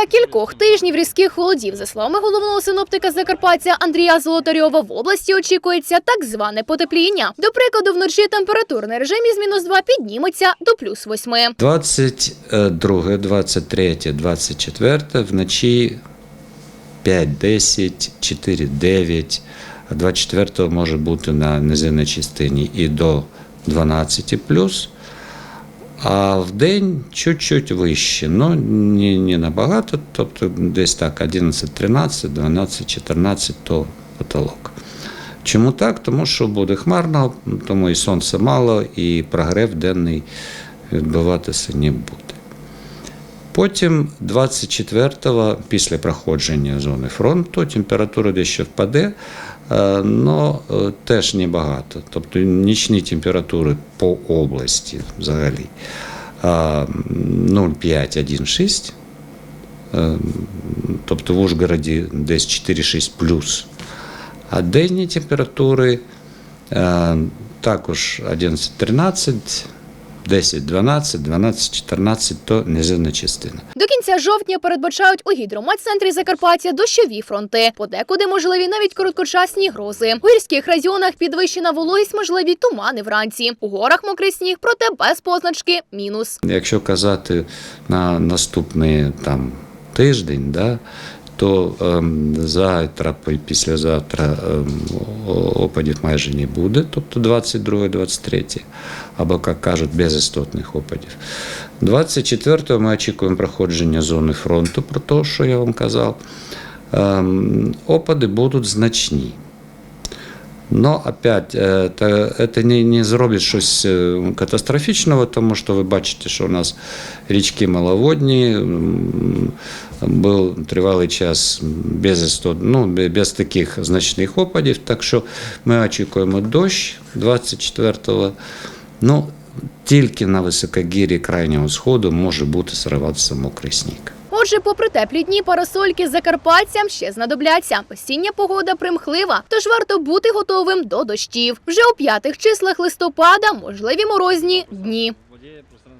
Після кількох тижнів різких холодів, за словами головного синоптика Закарпаття Андрія Золотарьова, в області очікується так зване потепління. До прикладу, вночі температурний режим із мінус 2 підніметься до плюс 8. 22, 23, 24 вночі 5, 10, 4, 9. А 24 може бути на низинній частині і до 12 плюс. А в день чуть-чуть вище, ну не, не набагато, тобто десь так 11, 13, 12, 14 то потолок. Чому так? Тому що буде хмарно, тому і сонця мало, і прогрев денний відбуватися не буде. Потім 24-го, після проходження зони фронту, температура дещо впаде, але теж небагато. Тобто нічні температури по області взагалі е, 0,5, 1,6. Е, Тобто в Ужгороді десь 4,6 плюс. А денні температури е, також 11-13, 10-12, 12-14 то низинна частина. До кінця жовтня передбачають у гідрометцентрі Закарпаття дощові фронти. Подекуди можливі навіть короткочасні грози. У гірських районах підвищена вологість, можливі тумани вранці. У горах мокрий сніг, проте без позначки мінус. Якщо казати на наступний там, тиждень, да, то ем, завтра, пі- післязавтра ем, опадів майже не буде, тобто 22-23, або, як кажуть, без істотних опадів. 24-го ми очікуємо проходження зони фронту, про те, що я вам казав. Ем, опади будуть значні. Но опять, е, та- это не, не зробить щось е, катастрофічного, тому що ви бачите, що у нас річки маловодні, був тривалий час без, ну, без таких значних опадів, так що ми очікуємо дощ 24-го. Ну, тільки на високогір'ї крайнього сходу може бути сриватися мокрий сніг. Отже, попри теплі дні, парасольки закарпатцям ще знадобляться. Осіння погода примхлива, тож варто бути готовим до дощів. Вже у п'ятих числах листопада можливі морозні дні.